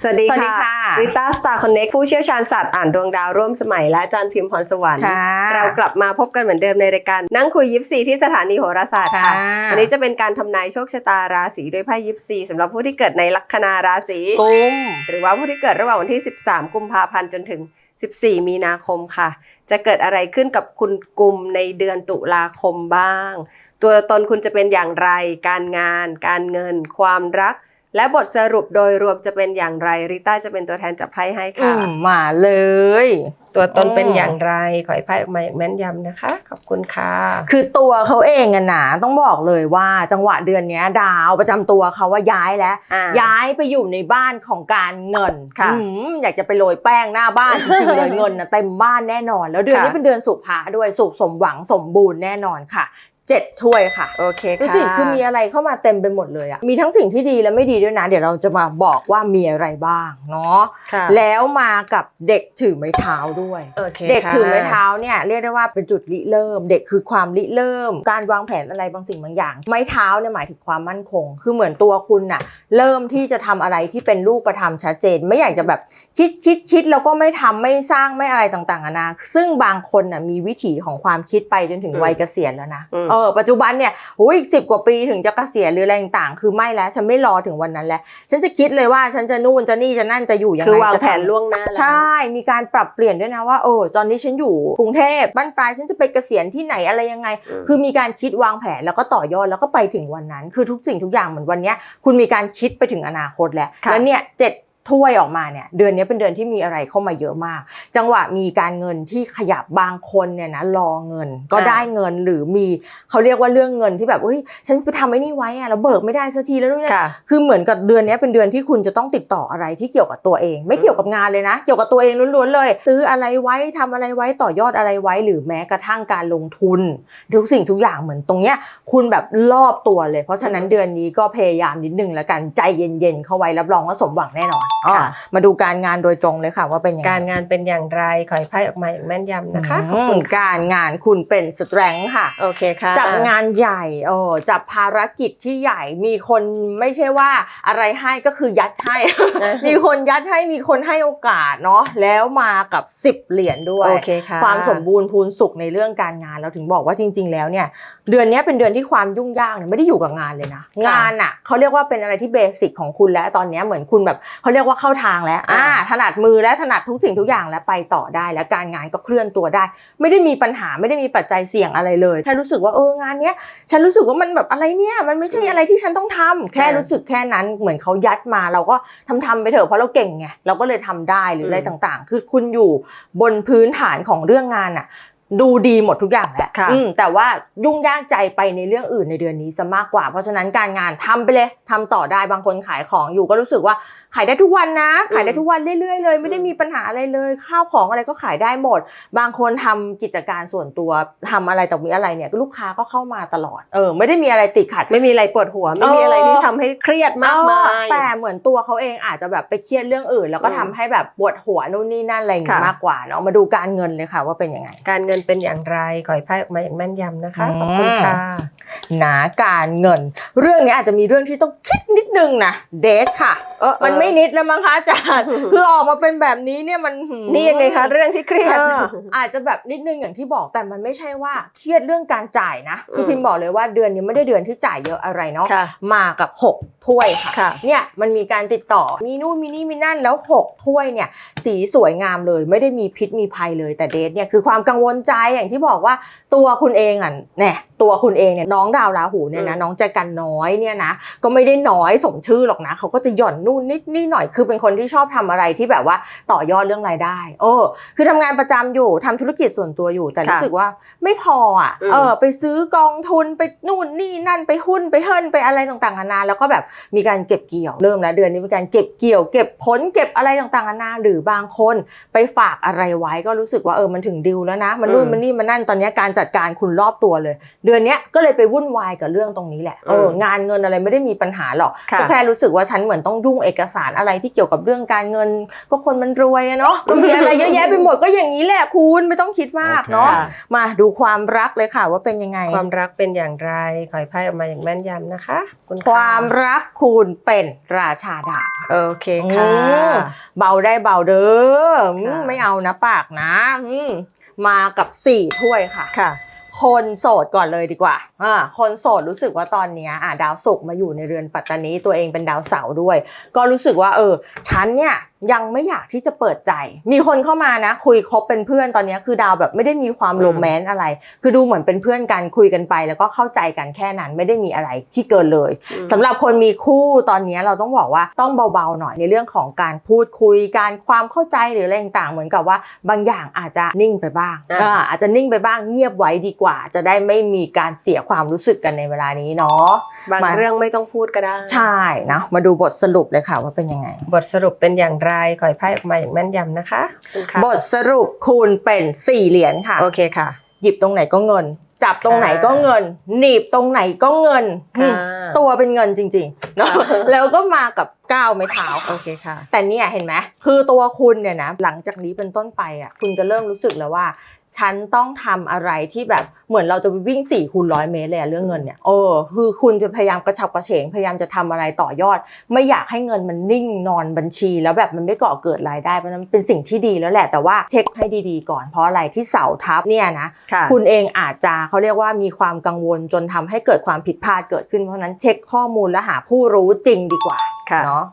สวัสดีสวัสดีค่ะค่ะริต้าสตาร์คอนเน็กผู้เชี่ยวชาญศาสตร์อ่านดวงดาวร่วมสมัยและอาจารย์พิมพ์พรสวรรค์ค่ะเรากลับมาพบกันเหมือนเดิมในรายการนั่งคุยยิปซีที่สถานีโหราศาสตร์ค่ะค่ะวันนี้จะเป็นการทำนายโชคชะตาราศีด้วยไพ่ยิปซีสำหรับผู้ที่เกิดในลัคนาราศีกุมหรือว่าผู้ที่เกิดระหว่างวันที่ 13 กุมภาพันธ์จนถึง 14 มีนาคมค่ะ จะเกิดอะไรขึ้นกับคุณกุมในเดือนตุลาคมบ้าง ตัวตนคุณจะเป็นอย่างไร การงาน การเงิน ความรัก และบทสรุปโดยรวมจะเป็นอย่างไรริต้าจะเป็นตัวแทนจับไพ่ให้อืค่ะมมาเลย ตัวตนเป็นอืมอย่างไร ขอให้ไพ่ออกมาอย่างแม่นยำนะคะ ขอบคุณค่ะ คือตัวเขาเองอะนะต้องบอกเลยว่าจังหวะเดือนเนี้ยดาวประจำตัวเขาว่าย้ายแล้วอ่าย้ายไปอยู่ในบ้านของการเงินค่ะอืมอยากจะไปโรยแป้งหน้าบ้านจริงๆเลยเงินนะเต็มบ้านแน่นอน แล้วเดือนนี้ค่ะเป็นเดือนสุภาด้วยสุขสมหวังสมบูรณ์แน่นอนค่ะ เจ็ดถ้วยค่ะ โอเคดูค่ะสิคือมีอะไรเข้ามาเต็มไปหมดเลยอะมีทั้งสิ่งที่ดีและไม่ดีด้วยนะ เดี๋ยวเราจะมาบอกว่ามีอะไรบ้างเนาะค่ะแล้วมากับเด็กถือไม้เท้าด้วยโอเคเด็กค่ะถือไม้เท้าเนี่ยเรียกได้ว่าเป็นจุดริเริ่ม เด็กคือความริเริ่ม การวางแผนอะไรบางสิ่งบางอย่าง ไม้เท้าเนี่ยหมายถึงความมั่นคง คือเหมือนตัวคุณน่ะเริ่มที่จะทำอะไรที่เป็นรูปธรรมชัดเจน ไม่อยากจะแบบคิดคิดคิดแล้วก็ไม่ทำไม่สร้างไม่อะไรต่างๆนานาซึ่งบางคนน่ะมีวิถีของความคิดไปจนถึงอืมวัยเกษียณแล้วนะอืมเออปัจจุบันเนี่ยโอ้ยอีกสิบกว่าปีถึงจะเกษียณหรืออะไรต่างๆ คือไม่แล้วฉันไม่รอถึงวันนั้นแล้ว ฉันจะคิดเลยว่าฉันจะนู่นจะนี่จะนั่นจะอยู่ยังไงคือวางจะแผทำนล่วงหน้าแล้วใช่ มีการปรับเปลี่ยนด้วยนะว่าเออตอนนี้ฉันอยู่กรุงเทพบ้านปลายฉันจะไปเกษียณที่ไหนอะไรยังไงอืมคือมีการคิดวางแผนแล้วก็ต่อยอดแล้วก็ไปถึงวันนั้น คือทุกสิ่งทุกอย่างเหมือนวันเนี้ยคุณมีการคิดไปถึงอนาคตแล้วค่ะแล้วเนี่ยเจ็ด ถ้วยออกมาเนี่ยเดือนนี้เป็นเดือนที่มีอะไรเข้ามาเยอะมาก จังหวะมีการเงินที่ขยับบางคนเนี่ยนะรอเงินก็อ่าได้เงินหรือมีเขาเรียกว่าเรื่องเงินที่แบบเฮ้ยฉันไปทำไอ้นี่ไว้อะแล้วเบิกไม่ได้สักทีแล้วนู่นนี่ค่ะคือเหมือนกับเดือนนี้เป็นเดือนที่คุณจะต้องติดต่ออะไรที่เกี่ยวกับตัวเอง ไม่เกี่ยวกับงานเลยนะ เกี่ยวกับตัวเองล้วนๆเลย ซื้ออะไรไว้ทำอะไรไว้ต่อยอดอะไรไว้ หรือแม้กระทั่งการลงทุนทุกสิ่งทุกอย่างเหมือนตรงเนี้ยคุณแบบรอบตัวเลย เพราะฉะนั้นเดือนนี้ก็พยายามนิดนึงแล้วกันใจเย็นๆเข้าไว้รับรองว่าสมหวังแน่นอนค่ะอะมาดูการงานโดยตรงเลยค่ะ ว่าเป็นยังไงการงานเป็นอย่างไรขอให้ไพ่ออกมาอย่างแม่นยำนะคะขอบอืคุมณค่ะการงานคุณเป็นสแตรงค่ะโอเคค่ะจับงานใหญ่เออจับภารกิจที่ใหญ่มีคนไม่ใช่ว่าอะไรให้ก็คือยัดให้ มีคนยัดให้มีคนให้โอกาสเนาะแล้วมากับ 10 เหรียญด้วยโอเคค่ะความสมบูรณ์พูนสุขในเรื่องการงานเราถึงบอกว่าจริง ๆ แล้วเนี่ยเดือนนี้เป็นเดือนที่ความยุ่งยากเนี่ยไม่ได้อยู่กับงานเลยนะ งานอะเขาเรียกว่าเป็นอะไรที่เบสิกของคุณแล้วตอนนี้เหมือนคุณแบบเขาเรียกว่าเข้าทางแล้วอ่าอ่าถนัดมือและถนัดทุกสิ่งทุกอย่างแล้วไปต่อได้ แล้วการงานก็เคลื่อนตัวได้ ไม่ได้มีปัญหาไม่ได้มีปัจจัยเสี่ยงอะไรเลยแค่รู้สึกว่าเอองานเนี้ยฉันรู้สึกว่ามันแบบอะไรเนี่ยมันไม่ใช่อะไรที่ฉันต้องทำแค่อ่ารู้รู้สึกแค่นั้นเหมือนเขายัดมาเราก็ทำทำไปเถอะเพราะเราเก่งไงเราก็เลยทำได้หรืออะไรอืมต่างๆ คือคุณอยู่บนพื้นฐานของเรื่องงานอะ ดูดีหมดทุกอย่างแหละค่ะ อืมแต่ว่ายุ่งยากใจไปในเรื่องอื่นในเดือนนี้ซะมากกว่า เพราะฉะนั้นการงานทำไปเลยทำต่อได้บางคนขายของอยู่ก็รู้สึกว่าขายได้ทุกวันนะ ขายได้ทุกวันเรื่อยๆเลย ไม่ได้มีปัญหาอะไรเลย ข้าวของอะไรก็ขายได้หมด บางคนทำกิจการส่วนตัวทำอะไรต่อมีอะไรเนี่ยลูกค้าก็เข้ามาตลอดเออไม่ได้มีอะไรติดขัด ไม่มีอะไรปวดหัว ไม่มีอะไรที่ทำให้เครียดมากมายแต่เหมือนตัวเขาเองอาจจะแบบไปเครียดเรื่องอื่น แล้วก็อืมทำให้แบบปวดหัวนู่นนี่นั่นอะไรอย่างงี้ค่ะ มากกว่าเนาะมาดูการเงินเลยค่ะว่าเป็นยังไง การเงินเป็นอย่างไรขอให้ไพ่ออกมาอย่างแม่นยำนะคะอืมขอบคุณค่ะนะการเงิน เรื่องนี้อาจจะมีเรื่องที่ต้องคิดนิดนึงนะเดทค่ะเออมันไม่นิดแล้วมั้งคะอาจารย์คือออกมาเป็นแบบนี้เนี่ยมันหืมนี่ยังไงคะเรื่องที่เครียดเอออาจจะแบบนิดนึงอย่างที่บอกแต่มันไม่ใช่ว่าเครียดเรื่องการจ่ายนะคือมพิมพ์บอกเลยว่าเดือนนี้ไม่ได้เดือนที่จ่ายเยอะอะไรเนาะค่ะมากับหกถ้วยค่ะค่ะเนี่ยมันมีการติดต่อมีนู่นมีนี่มีนั่นแล้วหกถ้วยเนี่ยสีสวยงามเลย ไม่ได้มีพิษมีภัยเลยแต่เดทเนี่ยคือความกังวลใจอย่างที่บอกว่าตัวคุณเองอะเนี่ยตัวคุณเองเนี่ยน้องดาวราหูเนี่ยนะอืมน้องแจกันน้อยเนี่ยนะก็ไม่ได้น้อยสมชื่อหรอกนะเขาก็จะหย่อนนู่นนิดนี่หน่อยคือเป็นคนที่ชอบทำอะไรที่แบบว่าต่อยอดเรื่องรายได้โอ้คือทำงานประจำอยู่ทำธุรกิจส่วนตัวอยู่ แต่ค่ะรู้สึกว่าไม่พออะอืมเออไปซื้อกองทุนไปนู่นนี่นั่นไปหุ้นไปเฮิรนไปอะไรต่างๆนานาแล้วก็แบบมีการเก็บเกี่ยวเริ่มแล้วเดือนนี้มีการเก็บเกี่ยว เก็บผลเก็บอะไรต่างๆนานาหรือบางคนไปฝากอะไรไว้ก็รู้สึกว่าเออมันถึงดิวแล้วนะมันรู้นู่นมานี่มานั่นตอนเนี้ยการจัดการคุณรอบตัวเลย เดือนเนี้ยก็เลยไปวุ่นวายกับเรื่องตรงนี้แหละเอออืมงานเงินอะไรไม่ได้มีปัญหาหรอกค่ะก็แค่รู้สึกว่าฉันเหมือนต้องยุ่งเอกสารอะไรที่เกี่ยวกับเรื่องการเงิน ก็คนมันรวยอะเนาะก็มีอะไรเยอะแยะไปหมดก็อย่างนี้แหละคุณไม่ต้องคิดมากเนาะค่ะมาดูความรักเลยค่ะว่าเป็นยังไง ความรักเป็นอย่างไรขอให้ไพ่ออกมาอย่างแม่นยำนะคะคุณความรักคุณเป็นราชาดาบโอเคค่ะอืมเบาได้เบาเด้ออืมค่ะไม่เอานะปากนะอื มมากับสี่ถ้วยค่ะ ค่ะ คนโสดก่อนเลยดีกว่าอ่า คนโสดรู้สึกว่าตอนเนี้ยอ่าดาวศุกร์มาอยู่ในเรือนปัตตานีตัวเองเป็นดาวเสาร์ด้วย ก็รู้สึกว่าเออฉันเนี่ยยังไม่อยากที่จะเปิดใจ มีคนเข้ามานะ คุยคบเป็นเพื่อนตอนเนี้ยคือดาวแบบไม่ได้มีความอืมโรแมนต์อะไร คือดูเหมือนเป็นเพื่อนกันคุยกันไป แล้วก็เข้าใจกันแค่นั้นไม่ได้มีอะไรที่เกินเลยอืมสำหรับคนมีคู่ตอนนี้เราต้องบอกว่าต้องเบาๆหน่อยในเรื่องของการพูดคุยการความเข้าใจหรืออะไรต่างๆเหมือนกับว่าบางอย่างอาจจะนิ่งไปบ้างอะอ่าอาจจะนิ่งไปบ้างเงียบไว้ดีกว่า จะได้ไม่มีการเสียความรู้สึกกันในเวลานี้เนาะบางมาเรื่องไม่ต้องพูดก็ได้ใช่นะมาดูบทสรุปเลยค่ะว่าเป็นยังไง บทสรุปเป็นอย่างไรขอให้ไพ่ออกมาอย่างแม่นยำนะคะคุณค่ะบทสรุปคุณเป็นสี่เหรียญค่ะ โอเคค่ะ หยิบตรงไหนก็เงิน จับตรงไหนก็เงิน หนีบตรงไหนก็เงินอืมค่ะตัวเป็นเงินจริงๆเนาะค่ะแล้วก็มากับ ก้าวไม้เท้าโอเคค่ะ แต่เนี่ยเห็นไหมคือตัวคุณเนี่ยนะหลังจากนี้เป็นต้นไปอะคุณจะเริ่มรู้สึกแล้วว่า ฉันต้องทำอะไรที่แบบเหมือนเราจะไปวิ่ง4ี่คูณร้อยเมตรเลยอะเรื่องเงินเนี่ยเออคือคุณจะพยายามกระฉับกระเฉงพยายามจะทำอะไรต่อยอด ไม่อยากให้เงินมันนิ่งนอนบัญชี แล้วแบบมันไม่ก่อเกิดรายได้เพราะฉะนั้นเป็นสิ่งที่ดีแล้วแหละแต่ว่าเช็คให้ดีๆ ก่อนเพราะอะไรที่เสาทับเนี่ยนะค่ะคุณเองอาจจะเขาเรียกว่ามีความกังวลจนทำให้เกิดความผิดพลาดเกิดขึ้นเพราะฉะนั้นเช็คข้อมูลและหาผู้รู้จริงดีกว่าค่ะ เนาะ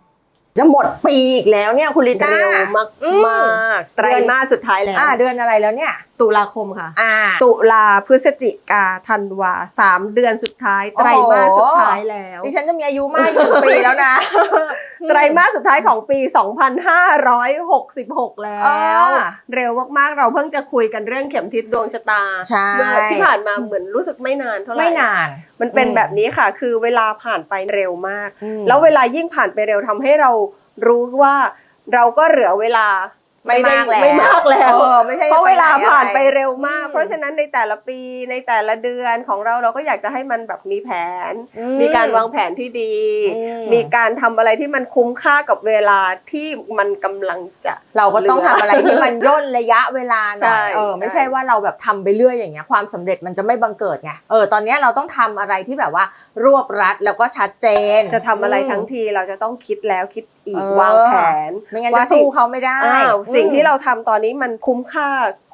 จะหมดปีอีกแล้วเนี่ยคุณลิต้าเร็วมากอืมมากไตรมาสสุดท้ายแล้วอ่าเดือนอะไรแล้วเนี่ยตุลาคมค่ะ อ่า ตุลาพฤศจิกาธันวาสามเดือนสุดท้ายโอ้ไตโหรมาสสุดท้ายแล้ว ดิฉันจะมีอายุมากอีกหนึ่งปีแล้วนะ ไตรมาสสุดท้ายของปี 2566 แล้วอ่าเร็วมากๆ เราเพิ่งจะคุยกันเรื่องเข็มทิศดวงชะตาใช่เมื่อที่ผ่านมาเหมือนรู้สึกไม่นานเท่าไหร่ ไม่นาน มันเป็นอืมแบบนี้ค่ะ คือเวลาผ่านไปเร็วมากอืมแล้วเวลายิ่งผ่านไปเร็วทำให้เรารู้ว่าเราก็เหลือเวลา ไม่มากแล้วไม่มากแล้วเออไม่ใช่เพราะเวลาผ่านไปหเร็วมากอืมเพราะฉะนั้นในแต่ละปีในแต่ละเดือนของเราเราก็อยากจะให้มันแบบมีแผนอืมีการวางแผนที่ดีอืมมีการทำอะไรที่มันคุ้มค่ากับเวลาที่มันกำลังจะ เราก็ต้องทำอะไรที่มันย่นระยะเวลาหน่ใช่อยเออไม่ใช่ใช่ว่าเราแบบทำไปเรื่อยอย่างเงี้ยความสำเร็จมันจะไม่บังเกิดไงเออตอนเนี้ยเราต้องทำอะไรที่แบบว่ารวบรัดแล้วก็ชัดเจน จะทำอะไรมทั้งทีเราจะต้องคิดแล้วคิด อีกเออ วางแผนไม่งั้นว่าจะสู้เขาไม่ได้อ้าวอืมสิ่งที่เราทำตอนนี้มันคุ้มค่า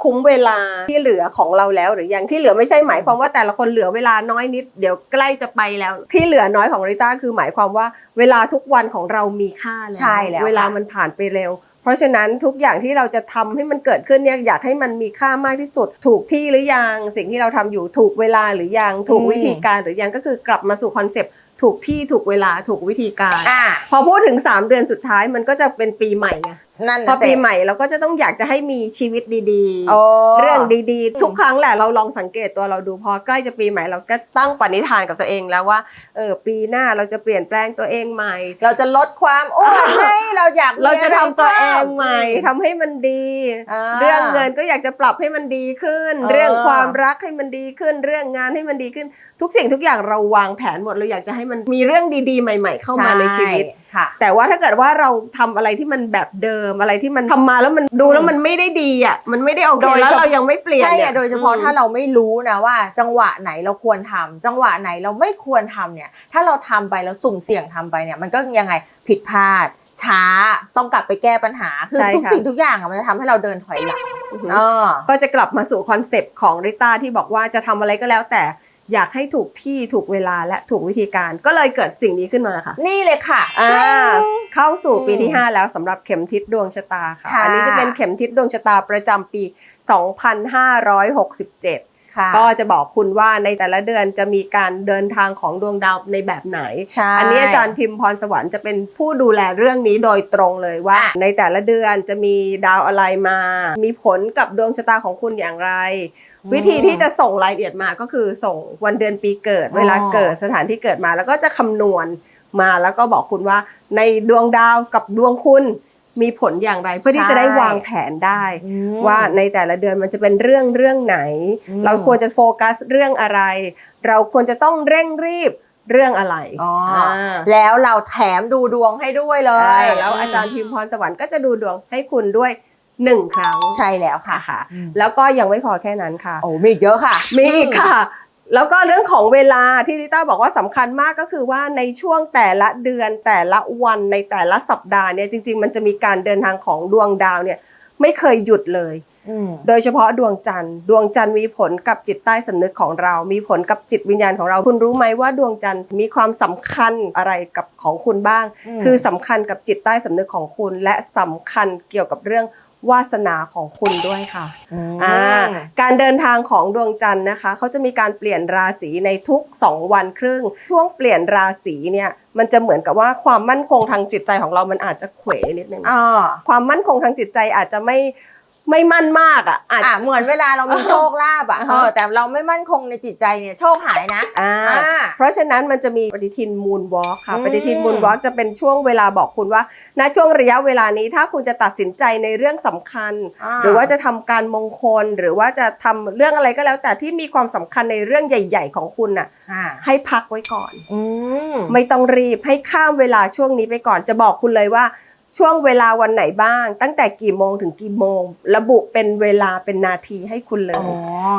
คุ้มเวลาที่เหลือของเราแล้วหรือยังที่เหลือไม่ใช่หมายความว่าแต่ละคนเหลือเวลาน้อยนิด เดี๋ยวใกล้จะไปแล้ว ที่เหลือน้อยของริต้าคือหมายความว่าเวลาทุกวันของเรามีค่าแล้วใช่แล้วเวลามันผ่านไปเร็ว เพราะฉะนั้นทุกอย่างที่เราจะทำให้มันเกิดขึ้นเนี่ยอยากให้มันมีค่ามากที่สุด ถูกที่หรือยังสิ่งที่เราทำอยู่ถูกเวลาหรือยังถูกวิธีการหรือยังก็คือกลับมาสู่คอนเซปต์ ถูกที่ถูกเวลาถูกวิธีการ อ่า พอพูดถึง 3 เดือนสุดท้ายมันก็จะเป็นปีใหม่ไง นั่นพอน่ะสิ ปีใหม่เราก็จะต้องอยากจะให้มีชีวิตดีโอ้ๆเรื่องดีอืมๆทุกครั้งแหละเราลองสังเกตตัวเราดูพอใกล้จะปีใหม่เราก็ตั้งปณิธานกับตัวเองแล้วว่าเออปีหน้าเราจะเปลี่ยนแปลงตัวเองใหม่ เราจะลดความอ้วนให้เราอยากมีเราจะทำตัวเองใหม่อะไรทำให้มันดีอ่าเรื่องเงินก็อยากจะปรับให้มันดีขึ้น เออ เรื่องความรักให้มันดีขึ้น เรื่องงานให้มันดีขึ้น ทุกสิ่งทุกอย่างเราวางแผนหมดเราอยากจะให้มันมีเรื่องดีๆ ใหม่ ๆ เข้ามาในชีวิต ช่ค่ะ แต่ว่าถ้าเกิดว่าเราทำอะไรที่มันแบบเดิมอะไรที่มันทำมาแล้วมันดูแล้วมันไม่ได้ดีอะมันไม่ได้โอเคโดยแล้วเฉพาะเรายังไม่เปลี่ยนใช่เนี่อะโดยเฉพาะอืมถ้าเราไม่รู้นะว่า จังหวะไหนเราควรทำจังหวะไหนเราไม่ควรทำเนี่ย ถ้าเราทำไปแล้วสุ่มเสี่ยงทำไปเนี่ยมันก็ยังไงผิดพลาดช้าต้องกลับไปแก้ปัญหา คือใช่ทุกค่ะสิ่งทุกอย่างอะมันจะทำให้เราเดินถอยหลังอือฮึอ๋อก็จะกลับมาสู่คอนเซปต์ของริต้าที่บอกว่าจะทำอะไรก็แล้วแต่ อยากให้ถูกที่ถูกเวลาและถูกวิธีการก็เลยเกิดสิ่งนี้ขึ้นมาค่ะนี่เลยค่ะอ่าเข้าสู่ปีที่อืม5แล้วสำหรับเข็มทิศดวงชะตาค่ะค่ะ อันนี้จะเป็นเข็มทิศดวงชะตาประจำปี 2567ค่ะก็จะบอกคุณว่าในแต่ละเดือนจะมีการเดินทางของดวงดาวในแบบไหนใช่อันนี้อาจารย์พิมพ์พรสวรรค์จะเป็นผู้ดูแลเรื่องนี้โดยตรงเลยว่าอะในแต่ละเดือนจะมีดาวอะไรมา มีผลกับดวงชะตาของคุณอย่างไร วิธีที่จะส่งรายละเอียดมาก็คือส่งวันเดือนปีเกิดอ๋อเวลาเกิดสถานที่เกิดมา แล้วก็จะคำนวณมาแล้วก็บอกคุณว่าในดวงดาวกับดวงคุณมีผลอย่างไรเพื่อที่ใช่จะได้วางแผนได้อืมว่าในแต่ละเดือนมันจะเป็นเรื่องเรื่องไหนอืมเราควรจะโฟกัสเรื่องอะไร เราควรจะต้องเร่งรีบเรื่องอะไรอ๋ออ่าแล้วเราแถมดูดวงให้ด้วยเลยอ่าแล้วอาจารย์พิมพรสวรรค์ก็จะดูดวงให้คุณด้วย หนึ่งครั้งใช่แล้วค่ะค่ะค่ะอืมแล้วก็ยังไม่พอแค่นั้นค่ะ โอ้มีอีกเยอะค่ะ มีอีกค่ะ แล้วก็เรื่องของเวลาที่ริต้าบอกว่าสำคัญมากก็คือว่าในช่วงแต่ละเดือนแต่ละวันในแต่ละสัปดาห์เนี่ยจริง ๆ มันจะมีการเดินทางของดวงดาวเนี่ยไม่เคยหยุดเลยอืมโดยเฉพาะดวงจันทร์ ดวงจันทร์มีผลกับจิตใต้สำนึกของเรา มีผลกับจิตวิญญาณของเรา คุณรู้ไหมว่าดวงจันทร์มีความสำคัญอะไรกับของคุณบ้างอืมคือสำคัญกับจิตใต้สำนึกของคุณ และสำคัญเกี่ยวกับเรื่อง วาสนาของคุณด้วยค่ะอ่าการเดินทางของดวงจันทร์นะคะเขาจะมีการเปลี่ยนราศีในทุก 2 วันครึ่ง ช่วงเปลี่ยนราศีเนี่ยมันจะเหมือนกับว่าความมั่นคงทางจิตใจของเรามันอาจจะเขวนิดนึงอ่าความมั่นคงทางจิตใจอาจจะไม่ ไม่มั่นมากอะอาจ อะเหมือนเวลาเรามีโชคลาภอะอ่าเอฮะอแต่เราไม่มั่นคงในจิตใจเนี่ยโชคหายนะ อ่าอ่า เพราะฉะนั้นมันจะมีปฏิทินมูนวอล์กค่ะ อืม ปฏิทินมูนวอล์กจะเป็นช่วงเวลาบอกคุณว่าณช่วงระยะเวลานี้ถ้าคุณจะตัดสินใจในเรื่องสำคัญ หรือว่าจะทำการมงคลหรือว่าจะทำเรื่องอะไรก็แล้ว แต่ที่มีความสำคัญในเรื่องใหญ่ ๆ ของคุณน่ะอ่าให้พักไว้ก่อน อืม ไม่ต้องรีบให้ข้ามเวลาช่วงนี้ไปก่อนจะบอกคุณเลยว่า ช่วงเวลาวันไหนบ้าง ตั้งแต่กี่โมงถึงกี่โมง ระบุเป็นเวลาเป็นนาทีให้คุณเลอ๋อ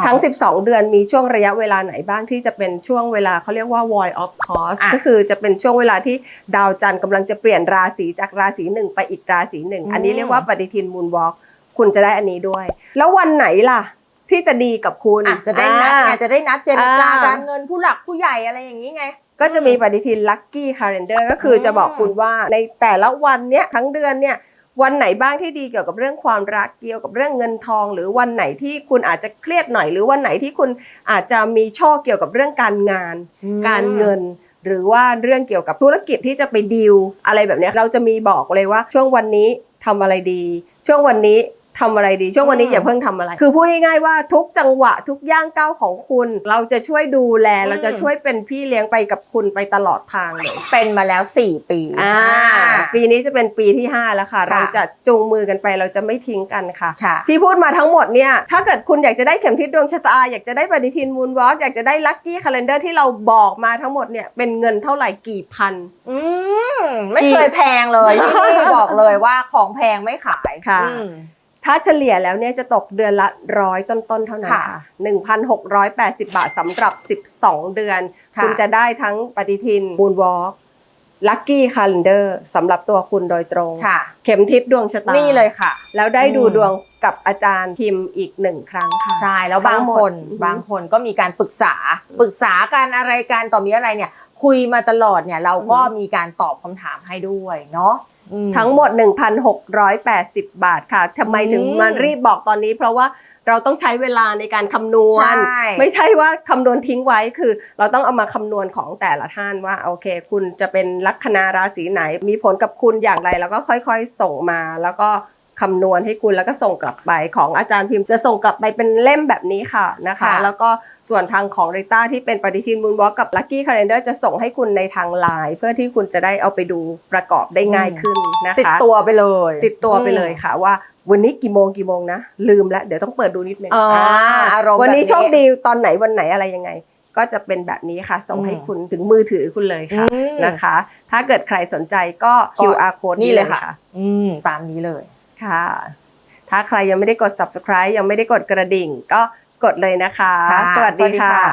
ยทั้ง 12 เดือนมีช่วงระยะเวลาไหนบ้างที่จะเป็นช่วงเวลาเขาเรียกว่า void of course อะก็คือจะเป็นช่วงเวลาที่ดาวจันทร์กำลังจะเปลี่ยนราศีจากราศีหนึ่งไปอีกราศีหนึ่งอืมอันนี้เรียกว่าปฏิทินมูนวอล์กคุณจะได้อันนี้ด้วย แล้ววันไหนล่ะที่จะดีกับคุณอะจะได้นัดอ่าไงจะได้นัดเจรจาอ่าการเงินผู้หลักผู้ใหญ่อะไรอย่างนี้ไงก็จะมีปฏิทิน Lucky Calendar ก็คืออมจะบอกคุณว่าในแต่ละวันเนี้ยทั้งเดือนเนี่ยวันไหนบ้างที่ดีเกี่ยวกับเรื่องความรักเกี่ยวกับเรื่องเงินทอง หรือวันไหนที่คุณอาจจะเครียดหน่อย หรือวันไหนที่คุณอาจจะมีโชคเกี่ยวกับเรื่องการงาน การเงิน หรือว่าเรื่องเกี่ยวกับธุรกิจที่จะไปดีลอะไรแบบเนี้ยเราจะมีบอกเลยว่าช่วงวันนี้ทำอะไรดี ช่วงวันนี้ ทำอะไรดีช่วงวันนี้อืมอย่าเพิ่งทำอะไร คือพูดง่ายๆว่าทุกจังหวะทุกย่างก้าวของคุณ เราจะช่วยดูแลอืมเราจะช่วยเป็นพี่เลี้ยงไปกับคุณไปตลอดทางเลยเป็นมาแล้ว 4 ปีอ่าปีนี้จะเป็นปีที่ 5 แล้วค่ะค่ะเราจะจูงมือกันไปเราจะไม่ทิ้งกันค่ะค่ะ ที่พูดมาทั้งหมดเนี่ยถ้าเกิดคุณอยากจะได้เข็มทิศดวงชะตา อยากจะได้ปฏิทินมูนวอล์กอยากจะได้ลัคกี้คาล endar ที่เราบอกมาทั้งหมดเนี่ยเป็นเงินเท่าไหร่กี่พันอืมไม่เคยแพงเลยที่นี่บอกเลยว่าของแพงไม่ขายค่ะอืม ถ้าเฉลี่ยแล้วเนี่ยจะตกเดือนละร้อยต้นๆ เท่านั้นค่ะค่ะ1,680 บาทสำหรับ 12 เดือนค่ะคุณจะได้ทั้งปฏิทินมูนวอล์กลัคกี้คาล endar สำหรับตัวคุณโดยตรง ค่ะ เข็มทิศดวงชะตานี่เลยค่ะ แล้วได้ดูอืมดวงกับอาจารย์พิมพ์อีกหนึ่งครั้งค่ะ ใช่ แล้วบางทั้งหมดคนอือฮึบางคนก็มีการปรึกษา ปรึกษาการอะไรการต่อมีอะไรเนี่ย คุยมาตลอดเนี่ยเราก็มีการตอบคำถามให้ด้วยเนาะอืม ทั้งหมด 1,680 บาทค่ะทำไมถึงอืมมารีบบอกตอนนี้ เพราะว่าเราต้องใช้เวลาในการคำนวใช่ณไม่ใช่ว่าคำนวณทิ้งไว้คือ เราต้องเอามาคำนวณของแต่ละท่านว่าโอเค คุณจะเป็นลัคนาราศีไหน มีผลกับคุณอย่างไร แล้วก็ค่อยๆ ส่งมาแล้วก็ คำนวณให้คุณแล้วก็ส่งกลับไปของอาจารย์พิมพ์จะส่งกลับไปเป็นเล่มแบบนี้ค่ะนะคะ ค่ะ แล้วก็ส่วนทางของริต้าที่เป็นปฏิทินมูนวอลกับลัคกี้คาล endar จะส่งให้คุณในทางไลน์เพื่อที่คุณจะได้เอาไปดูประกอบได้ง่ายขึ้นนะคะ ติดตัวไปเลย ติดตัวไปเลยค่ะว่าวันนี้กี่โมงกี่โมงนะ ลืมแล้วเดี๋ยวต้องเปิดดูนิดนึงอ่าอ่าอารมณ์วันนี้แบบนี้โชคดีตอนไหนวันไหนอะไรยังไง ก็จะเป็นแบบนี้ค่ะ ส่งอืมให้คุณถึงมือถือคุณเลยค่ะอืม นะคะ ถ้าเกิดใครสนใจก็ก็ QR code นี่เลยค่ะ อืมตามนี้เลย ค่ะ ถ้าใครยังไม่ได้กด subscribe ยังไม่ได้กดกระดิ่ง ก็กดเลยนะคะ ค่ะสวัสสวัดีสดีค่ะ ค่ะ